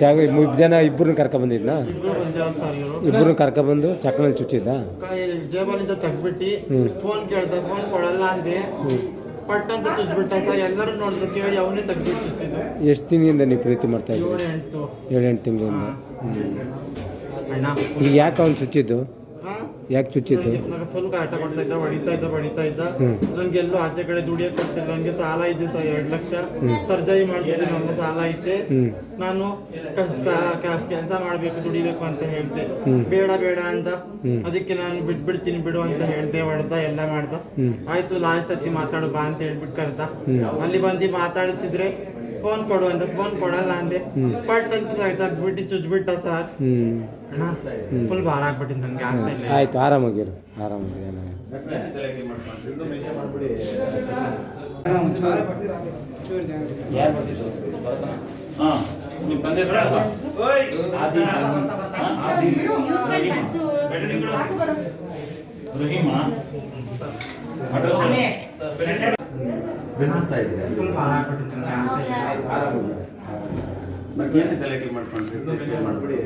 ಚಾವಿ ಇಬ್ಬರು ಜನ ಇಬ್ಬರನ್ನ ಕರ್ಕೊಬಂದಿದ್ನಾ? ಬಂದಿದ್ನ ಇಬ್ಬರನ್ನ ಕರ್ಕೊ ಬಂದು ಇಬ್ಬರನ್ನ ಕರ್ಕೊಬಂದು ಚಕ್ಕನಲ್ಲಿ ಚುಚ್ಚಿದ್ದ ಜೇಬಲಿಂದ ತೆಗ್ದ್ಬಿಟ್ಟು ಫೋನ್ ಕೇಳ್ದ ಫೋನ್ ಕೊಡಲ್ಲ ಅಂದೆ. ಪಟ್ ಅಂತ ಸರ್ ಎಲ್ಲರೂ ನೋಡಿದ್ರು ಕೇಳಿ ಅವನೇ ತೆಗ್ದ್ಬಿಟ್ಟು ಚುಚ್ಚಿದ್ದು. ಎಷ್ಟು ತಿಂಗಳಿಂದ ನೀವು ಪ್ರೀತಿ ಮಾಡ್ತಾ ಇದ್ದೀರಿ? ಏಳೆಂಟು. ತಿಂಗಳಿಂದ. ಈಗ ಯಾಕೆ ಅವ್ನು ಚುಚ್ಚಿದ್ದು? ಯಾಕೆ ಚುಚ್ಚಿತ್ತು ಫುಲ್ ಕಾಟ ಕೊಡ್ತಾ ಇದ್ದ ಹೊಡಿತಾ ಇದ್ದ ಹೊಡಿತಾ ಇದ್ದ. ಎಲ್ಲೂ ಆಚೆ ಕಡೆ ದುಡಿಯಕ್ ಕೊಡ್ತಿಲ್ಲ. ನನಗೆ ಸಾಲ ಇದೆ ಸರ್ ಎರಡು ಲಕ್ಷ. ಸರ್ಜರಿ ಮಾಡ್ತಿದ್ದೆ ನನ್ನ ಸಾಲ ಐತೆ. ನಾನು ಕೆಲಸ ಮಾಡ್ಬೇಕು ದುಡಿಬೇಕು ಅಂತ ಹೇಳ್ದೆ. ಬೇಡ ಬೇಡ ಅಂತ ಅದಕ್ಕೆ ನಾನು ಬಿಟ್ಬಿಡ್ತೀನಿ ಬಿಡು ಅಂತ ಹೇಳ್ದೆ ಹೊಡೆದ ಎಲ್ಲ ಮಾಡ್ದ. ಆಯ್ತು ಲಾಸ್ಟ್ ಸತಿ ಮಾತಾಡು ಬಾ ಅಂತ ಹೇಳ್ಬಿಟ್ಟು ಕರ್ದ. ಅಲ್ಲಿ ಬಂದು ಮಾತಾಡ್ತಿದ್ರೆ ಫೋನ್ ಕೊಡು ಅಂತ ಫೋನ್ ಕೊಡಲ್ಲ ಅಂದೆ. ಪಟ್ ಅಂತ ಬಿಟ್ಟು ಚುಚ್ಬಿಟ್ಟ ಸರ್. ಹ್ಞೂ ಅಣ್ಣ ಫುಲ್ ಭಾರ ಆಗ್ಬಿಟ್ಟಿತ್ತು ನನ್ಗೆ ಆಗ್ತಾ ಇಲ್ಲ. ಆಯಿತು ಆರಾಮಾಗಿರು ಆರಾಮಾಗಿ. ಹಾಂ? ಆದಿ ಆದಿ ರಹೀಮಾ? ಮತ್ತೆ ಏನು ತಲೆ ಮಾಡ್ಕೊಂಡ್ರಿ? ಮಾಡ್ಬಿಡಿ.